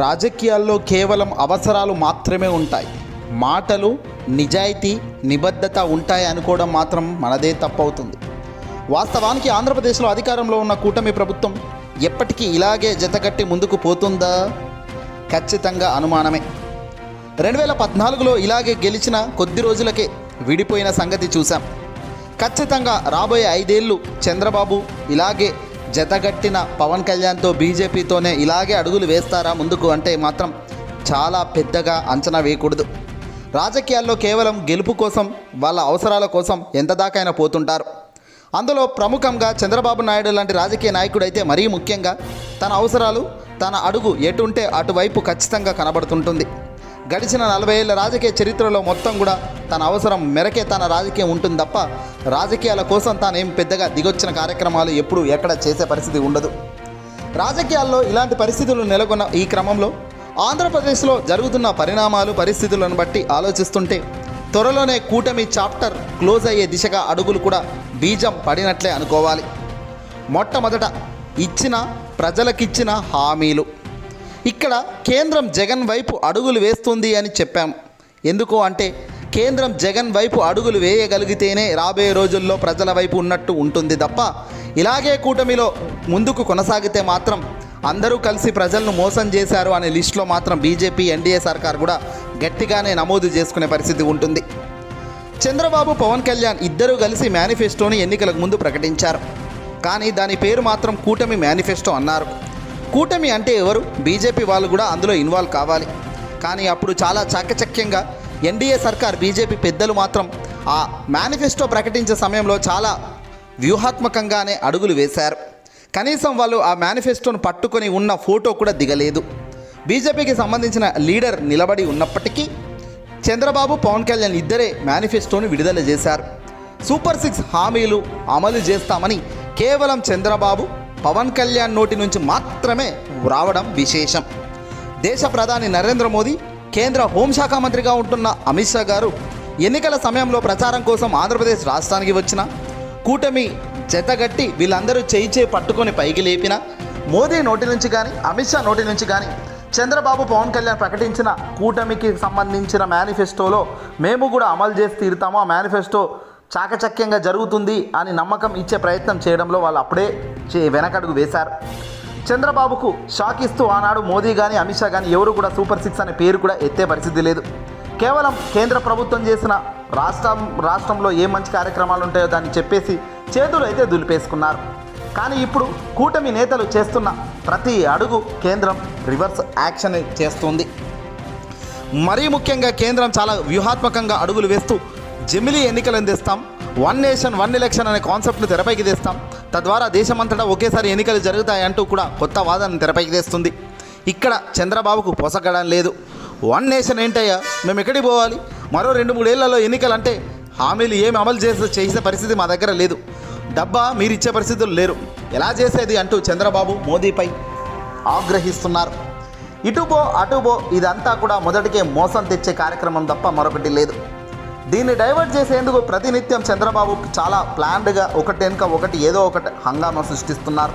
రాజకీయాల్లో కేవలం అవసరాలు మాత్రమే ఉంటాయి. మాటలు నిజాయితీ నిబద్ధత ఉంటాయి అనుకోవడం మాత్రం మనదే తప్పవుతుంది. వాస్తవానికి ఆంధ్రప్రదేశ్లో అధికారంలో ఉన్న కూటమి ప్రభుత్వం ఎప్పటికీ ఇలాగే జతకట్టి ముందుకు పోతుందా? ఖచ్చితంగా అనుమానమే. రెండు వేల పద్నాలుగులో ఇలాగే గెలిచిన కొద్ది రోజులకే విడిపోయిన సంగతి చూశాం. ఖచ్చితంగా రాబోయే ఐదేళ్ళు చంద్రబాబు ఇలాగే జతగట్టిన పవన్ కళ్యాణ్తో బీజేపీతోనే ఇలాగే అడుగులు వేస్తారా ముందుకు అంటే మాత్రం చాలా పెద్దగా అంచనా వేయకూడదు. రాజకీయాల్లో కేవలం గెలుపు కోసం వాళ్ళ అవసరాల కోసం ఎంత దాకైనా పోతుంటారు. అందులో ప్రముఖంగా చంద్రబాబు నాయుడు లాంటి రాజకీయ నాయకుడు అయితే మరీ ముఖ్యంగా తన అవసరాలు తన అడుగు ఎటుంటే అటువైపు ఖచ్చితంగా కనబడుతుంటుంది. గడిచిన నలభై ఏళ్ళ రాజకీయ చరిత్రలో మొత్తం కూడా తన అవసరం మేరకే తన రాజకీయం ఉంటుంది తప్ప రాజకీయాల కోసం తానేం పెద్దగా దిగొచ్చిన కార్యక్రమాలు ఎప్పుడు ఎక్కడ చేసే పరిస్థితి ఉండదు. రాజకీయాల్లో ఇలాంటి పరిస్థితులు నెలకొన్న ఈ క్రమంలో ఆంధ్రప్రదేశ్లో జరుగుతున్న పరిణామాలు పరిస్థితులను బట్టి ఆలోచిస్తుంటే త్వరలోనే కూటమి చాప్టర్ క్లోజ్ అయ్యే దిశగా అడుగులు కూడా బీజం పడినట్లే అనుకోవాలి. మొట్టమొదట ఇచ్చిన ప్రజలకిచ్చిన హామీలు. ఇక్కడ కేంద్రం జగన్ వైపు అడుగులు వేస్తుంది అని చెప్పాం. ఎందుకు అంటే కేంద్రం జగన్ వైపు అడుగులు వేయగలిగితేనే రాబోయే రోజుల్లో ప్రజల వైపు ఉన్నట్టు ఉంటుంది తప్ప ఇలాగే కూటమిలో ముందుకు కొనసాగితే మాత్రం అందరూ కలిసి ప్రజలను మోసం చేశారు అనే లిస్టులో మాత్రం బీజేపీ ఎన్డీఏ సర్కార్ కూడా గట్టిగానే నమోదు చేసుకునే పరిస్థితి ఉంటుంది. చంద్రబాబు పవన్ కళ్యాణ్ ఇద్దరూ కలిసి మేనిఫెస్టోని ఎన్నికలకు ముందు ప్రకటించారు. కానీ దాని పేరు మాత్రం కూటమి మేనిఫెస్టో అన్నారు. కూటమి అంటే ఎవరు? బీజేపీ వాళ్ళు కూడా అందులో ఇన్వాల్వ్ కావాలి. కానీ అప్పుడు చాలా చాకచక్యంగా ఎన్డీఏ సర్కార్ బీజేపీ పెద్దలు మాత్రం ఆ మేనిఫెస్టో ప్రకటించే సమయంలో చాలా వ్యూహాత్మకంగానే అడుగులు వేశారు. కనీసం వాళ్ళు ఆ మేనిఫెస్టోను పట్టుకొని ఉన్న ఫోటో కూడా దిగలేదు. బీజేపీకి సంబంధించిన లీడర్ నిలబడి ఉన్నప్పటికీ చంద్రబాబు పవన్ కళ్యాణ్ ఇద్దరే మేనిఫెస్టోను విడుదల చేశారు. సూపర్ సిక్స్ హామీలు అమలు చేస్తామని కేవలం చంద్రబాబు పవన్ కళ్యాణ్ నోటి నుంచి మాత్రమే రావడం విశేషం. దేశ ప్రధాని నరేంద్ర మోదీ కేంద్ర హోంశాఖ మంత్రిగా ఉంటున్న అమిత్ షా గారు ఎన్నికల సమయంలో ప్రచారం కోసం ఆంధ్రప్రదేశ్ రాష్ట్రానికి వచ్చిన కూటమి జతగట్టి వీళ్ళందరూ చేయి చేయి పట్టుకొని పైకి లేపిన మోదీ నోటి నుంచి కానీ అమిత్ షా నోటి నుంచి కానీ చంద్రబాబు పవన్ కళ్యాణ్ ప్రకటించిన కూటమికి సంబంధించిన మేనిఫెస్టోలో మేము కూడా అమలు చేసి తీరుతాము. ఆ మేనిఫెస్టో చాకచక్యంగా జరుగుతుంది అని నమ్మకం ఇచ్చే ప్రయత్నం చేయడంలో వాళ్ళు అప్పుడే చే- వెనకడుగు వేశారు. చంద్రబాబుకు షాక్ ఇస్తూ ఆనాడు మోదీ కానీ అమిత్ షా కానీ ఎవరు కూడా సూపర్ సిక్స్ అనే పేరు కూడా ఎత్తే పరిస్థితి లేదు. కేవలం కేంద్ర ప్రభుత్వం చేసిన రాష్ట్రం రాష్ట్రంలో ఏ మంచి కార్యక్రమాలు ఉంటాయో దాన్ని చెప్పేసి చేతులు అయితే దులిపేసుకున్నారు. కానీ ఇప్పుడు కూటమి నేతలు చేస్తున్న ప్రతి అడుగు కేంద్రం రివర్స్ యాక్షన్ చేస్తుంది. మరీ ముఖ్యంగా కేంద్రం చాలా వ్యూహాత్మకంగా అడుగులు వేస్తూ జమిలీ ఎన్నికలు అందిస్తాం వన్ నేషన్ వన్ ఎలక్షన్ అనే కాన్సెప్ట్ను తెరపైకి తెస్తాం. తద్వారా దేశమంతటా ఒకేసారి ఎన్నికలు జరుగుతాయంటూ కూడా కొత్త వాదనను తెరపైకి తెస్తుంది. ఇక్కడ చంద్రబాబుకు పొసగడం లేదు. వన్ నేషన్ ఏంటయ్యా? మేము ఎక్కడికి పోవాలి? మరో రెండు మూడేళ్ళలో ఎన్నికలు అంటే హామీలు ఏమి అమలు చేసే చేసే పరిస్థితి మా దగ్గర లేదు. డబ్బా మీరు ఇచ్చే పరిస్థితులు లేరు. ఎలా చేసేది అంటూ చంద్రబాబు మోదీపై ఆగ్రహిస్తున్నారు. ఇటుబో అటుబో ఇదంతా కూడా మొదటికే మోసం తెచ్చే కార్యక్రమం తప్ప మరొకటి లేదు. దీన్ని డైవర్ట్ చేసేందుకు ప్రతినిత్యం చంద్రబాబు చాలా ప్లాన్డ్గా ఒకటి వెనుక ఒకటి ఏదో ఒకటి హంగామా సృష్టిస్తున్నారు.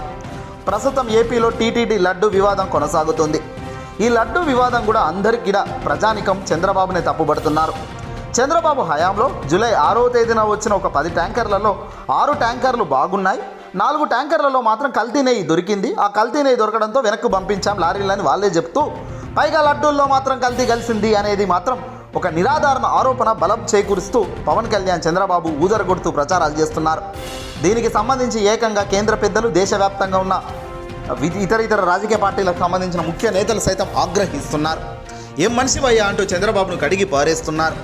ప్రస్తుతం ఏపీలో టీటీడీ లడ్డు వివాదం కొనసాగుతుంది. ఈ లడ్డు వివాదం కూడా అందరికీ ప్రజానికం చంద్రబాబునే తప్పుపడుతున్నారు చంద్రబాబు హయాంలో జూలై ఆరో తేదీన వచ్చిన ఒక పది ట్యాంకర్లలో ఆరు ట్యాంకర్లు బాగున్నాయి. నాలుగు ట్యాంకర్లలో మాత్రం కల్తీ నెయ్యి దొరికింది. ఆ కల్తీ నెయ్యి దొరకడంతో వెనక్కి పంపించాం లారీలని వాళ్ళే చెప్తూ పైగా లడ్డూల్లో మాత్రం కల్తీ కలిసింది అనేది మాత్రం ఒక నిరాధారణ ఆరోపణ బలం చేకూరుస్తూ పవన్ కళ్యాణ్ చంద్రబాబు ఊదరగొడుతూ ప్రచారాలు చేస్తున్నారు. దీనికి సంబంధించి ఏకంగా కేంద్ర పెద్దలు దేశవ్యాప్తంగా ఉన్న వి- ఇతర ఇతర రాజకీయ పార్టీలకు సంబంధించిన ముఖ్య నేతలు సైతం ఆగ్రహిస్తున్నారు. ఏం మనిషివయ్యా అంటూ చంద్రబాబును కడిగి పారేస్తున్నారు.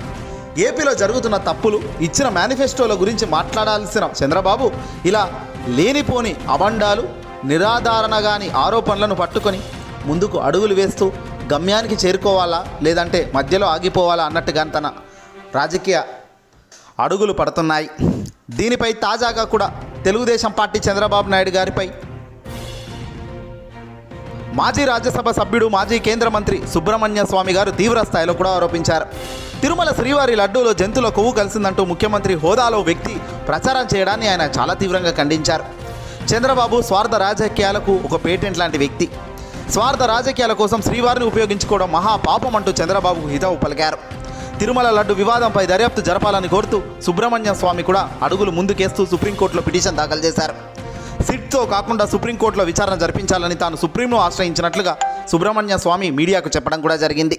ఏపీలో జరుగుతున్న తప్పులు ఇచ్చిన మేనిఫెస్టోల గురించి మాట్లాడాల్సిన చంద్రబాబు ఇలా లేనిపోని అబండాలు నిరాధారణగాని ఆరోపణలను పట్టుకొని ముందుకు అడుగులు వేస్తూ గమ్యానికి చేరుకోవాలా? లేదంటే మధ్యలో ఆగిపోవాలా అన్నట్టుగా తన రాజకీయ అడుగులు పడుతున్నాయి. దీనిపై తాజాగా కూడా తెలుగుదేశం పార్టీ చంద్రబాబు నాయుడు గారిపై మాజీ రాజ్యసభ సభ్యుడు మాజీ కేంద్ర మంత్రి సుబ్రహ్మణ్య స్వామి గారు తీవ్ర స్థాయిలో కూడా ఆరోపించారు. తిరుమల శ్రీవారి లడ్డూలో జంతువుల కొవ్వు కలిసిందంటూ ముఖ్యమంత్రి హోదాలో వ్యక్తి ప్రచారం చేయడాన్ని ఆయన చాలా తీవ్రంగా ఖండించారు. చంద్రబాబు స్వార్థ రాజకీయాలకు ఒక పేటెంట్ లాంటి వ్యక్తి. స్వార్థ రాజకీయాల కోసం శ్రీవారిని ఉపయోగించుకోవడం మహా పాపం అంటూ చంద్రబాబుకు హితవు పలికారు. తిరుమల లడ్డు వివాదంపై దర్యాప్తు జరపాలని కోరుతూ సుబ్రహ్మణ్యం స్వామి కూడా అడుగులు ముందుకేస్తూ సుప్రీంకోర్టులో పిటిషన్ దాఖలు చేశారు. సిట్తో కాకుండా సుప్రీంకోర్టులో విచారణ జరిపించాలని తాను సుప్రీంను ఆశ్రయించినట్లుగా సుబ్రహ్మణ్య స్వామి మీడియాకు చెప్పడం కూడా జరిగింది.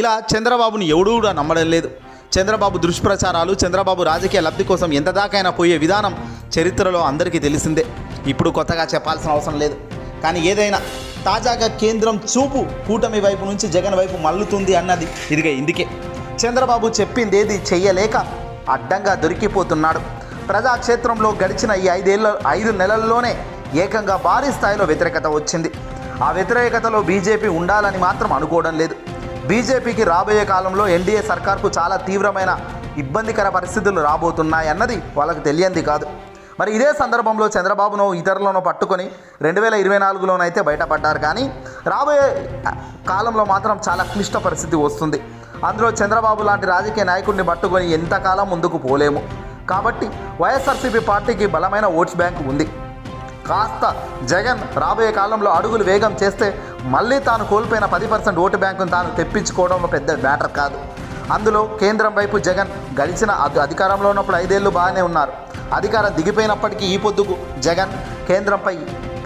ఇలా చంద్రబాబును ఎవడూ కూడా నమ్మడం లేదు. చంద్రబాబు దుష్ప్రచారాలు చంద్రబాబు రాజకీయ లబ్ధి కోసం ఎంత దాకైనా పోయే విధానం చరిత్రలో అందరికీ తెలిసిందే. ఇప్పుడు కొత్తగా చెప్పాల్సిన అవసరం లేదు. కానీ ఏదైనా తాజాగా కేంద్రం చూపు కూటమి వైపు నుంచి జగన్ వైపు మల్లుతుంది అన్నది. ఇదిగా ఇందుకే. చంద్రబాబు చెప్పింది ఏది చెయ్యలేక అడ్డంగా దొరికిపోతున్నాడు. ప్రజాక్షేత్రంలో గడిచిన ఈ ఐదేళ్ళ ఐదు నెలల్లోనే ఏకంగా భారీ స్థాయిలో వ్యతిరేకత వచ్చింది. ఆ వ్యతిరేకతలో బీజేపీ ఉండాలని మాత్రం అనుకోవడం లేదు. బీజేపీకి రాబోయే కాలంలో ఎన్డీఏ సర్కార్కు చాలా తీవ్రమైన ఇబ్బందికర పరిస్థితులు రాబోతున్నాయి అన్నది తెలియంది కాదు. మరి ఇదే సందర్భంలో చంద్రబాబును ఇతరులను పట్టుకొని రెండు వేల ఇరవై నాలుగులోనైతే బయటపడ్డారు. కానీ రాబోయే కాలంలో మాత్రం చాలా క్లిష్ట పరిస్థితి వస్తుంది. అందులో చంద్రబాబు లాంటి రాజకీయ నాయకుడిని పట్టుకొని ఎంతకాలం ముందుకు పోలేము. కాబట్టి వైఎస్ఆర్సీపీ పార్టీకి బలమైన ఓట్స్ బ్యాంక్ ఉంది. కాస్త జగన్ రాబోయే కాలంలో అడుగులు వేగం చేస్తే మళ్ళీ తాను కోల్పోయిన పది పర్సెంట్ ఓటు బ్యాంకును తాను తెప్పించుకోవడం పెద్ద మ్యాటర్ కాదు. అందులో కేంద్రం వైపు జగన్ గడిచిన అధికారంలో ఉన్నప్పుడు ఐదేళ్ళు బాగానే ఉన్నారు. అధికారం దిగిపోయినప్పటికీ ఈ పొద్దుకు జగన్ కేంద్రంపై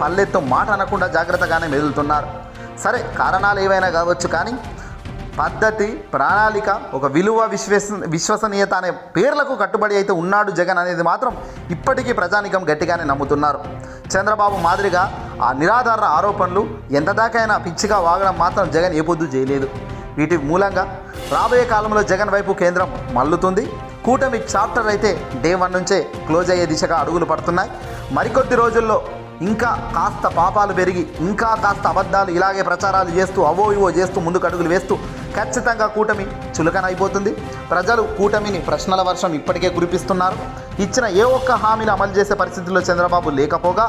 పల్లెత్తు మాట అనకుండా జాగ్రత్తగానే మెదులుతున్నారు. సరే కారణాలు ఏవైనా కావచ్చు కానీ పద్ధతి ప్రణాళిక ఒక విలువ విశ్వస విశ్వసనీయత అనే పేర్లకు కట్టుబడి అయితే ఉన్నాడు జగన్ అనేది మాత్రం ఇప్పటికీ ప్రజానికం గట్టిగానే నమ్ముతున్నారు. చంద్రబాబు మాదిరిగా ఆ నిరాధార ఆరోపణలు ఎంత దాకైనా పిచ్చిగా వాగడం మాత్రం జగన్ ఏ పొద్దు చేయలేదు. వీటి మూలంగా రాబోయే కాలంలో జగన్ వైపు కేంద్రం మల్లుతుంది కూటమి చాప్టర్ అయితే డే వన్ నుంచే క్లోజ్ అయ్యే దిశగా అడుగులు పడుతున్నాయి. మరికొద్ది రోజుల్లో ఇంకా కాస్త పాపాలు పెరిగి ఇంకా కాస్త అబద్ధాలు ఇలాగే ప్రచారాలు చేస్తూ అవో ఇవో చేస్తూ ముందుకు అడుగులు వేస్తూ ఖచ్చితంగా కూటమి చులకన అయిపోతుంది ప్రజలు కూటమిని ప్రశ్నల వర్షం ఇప్పటికే కురిపిస్తున్నారు. ఇచ్చిన ఏ ఒక్క హామీని అమలు చేసే పరిస్థితుల్లో చంద్రబాబు లేకపోగా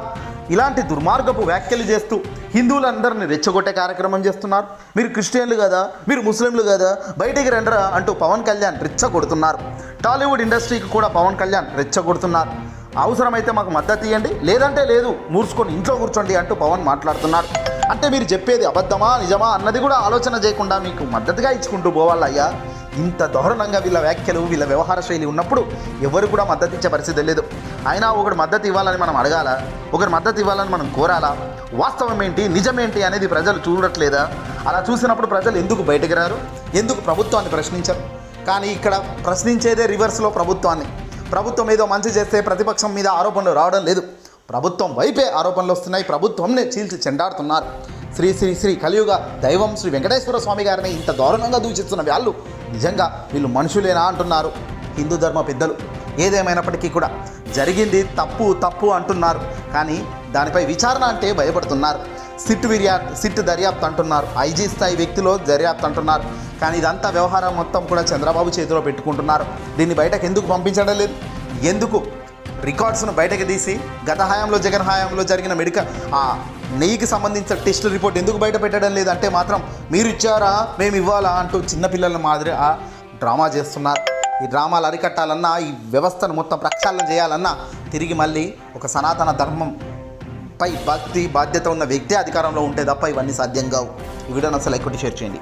ఇలాంటి దుర్మార్గపు వ్యాఖ్యలు చేస్తూ హిందువులందరిని రెచ్చగొట్టే కార్యక్రమం చేస్తున్నారు. మీరు క్రిస్టియన్లు కదా మీరు ముస్లింలు కదా బయటికి రండరా అంటూ పవన్ కళ్యాణ్ రెచ్చగొడుతున్నారు. టాలీవుడ్ ఇండస్ట్రీకి కూడా పవన్ కళ్యాణ్ రెచ్చగొడుతున్నారు. అవసరమైతే మాకు మద్దతు ఇవ్వండి లేదంటే లేదు మూర్చుకొని ఇంట్లో కూర్చోండి అంటూ పవన్ మాట్లాడుతున్నారు. అంటే మీరు చెప్పేది అబద్ధమా నిజమా అన్నది కూడా ఆలోచన చేయకుండా మీకు మద్దతుగా ఇచ్చుకుంటూ పోవాలయ్యా ఇంత దారుణంగా వీళ్ళ వ్యాఖ్యలు వీళ్ళ వ్యవహార శైలి ఉన్నప్పుడు ఎవరు కూడా మద్దతు ఇచ్చే పరిస్థితి లేదు. అయినా ఒకటి మద్దతు ఇవ్వాలని మనం అడగాల? ఒకరి మద్దతు ఇవ్వాలని మనం కోరాలా? వాస్తవం ఏంటి? నిజమేంటి అనేది ప్రజలు చూడట్లేదా? అలా చూసినప్పుడు ప్రజలు ఎందుకు బయటకు రారు? ఎందుకు ప్రభుత్వాన్ని ప్రశ్నించరు? కానీ ఇక్కడ ప్రశ్నించేదే రివర్స్లో ప్రభుత్వాన్ని. ప్రభుత్వం ఏదో మంచి చేస్తే ప్రతిపక్షం మీద ఆరోపణలు రావడం లేదు. ప్రభుత్వం వైపే ఆరోపణలు వస్తున్నాయి. ప్రభుత్వంనే చీల్చి చెండాడుతున్నారు. శ్రీ శ్రీ శ్రీ కలియుగ దైవం శ్రీ వెంకటేశ్వర స్వామి గారిని ఇంత దారుణంగా దూషిస్తున్న వాళ్ళు నిజంగా వీళ్ళు మనుషులేనా అంటున్నారు? హిందూ ధర్మ పెద్దలు. ఏదేమైనప్పటికీ కూడా జరిగింది తప్పు తప్పు అంటున్నారు. కానీ దానిపై విచారణ అంటే భయపడుతున్నారు. సిట్ విర్యా సిట్ దర్యాప్తు అంటున్నారు. ఐజీ స్థాయి వ్యక్తిలో దర్యాప్తు అంటున్నారు. కానీ ఇదంతా వ్యవహారం మొత్తం కూడా చంద్రబాబు చేతిలో పెట్టుకుంటున్నారు. దీన్ని బయటకు ఎందుకు పంపించడం లేదు? ఎందుకు? రికార్డ్స్ను బయటకు తీసి గత హయాంలో జగన్ హయాంలో జరిగిన మెడికల్ ఆ నెయ్యికి సంబంధించిన టెస్ట్ రిపోర్ట్ ఎందుకు బయట పెట్టడం లేదంటే మాత్రం మీరు ఇచ్చారా మేము ఇవ్వాలా అంటూ చిన్నపిల్లల మాదిరి ఆ డ్రామా చేస్తున్నారు. ఈ డ్రామాలు అరికట్టాలన్నా ఈ వ్యవస్థను మొత్తం ప్రక్షాళన చేయాలన్నా తిరిగి మళ్ళీ ఒక సనాతన ధర్మం పై భక్తి బాధ్యత ఉన్న వ్యక్తే అధికారంలో ఉంటే తప్ప ఇవన్నీ సాధ్యం కావు. ఈ వీడియోని అసలు ఎక్కువ షేర్ చేయండి?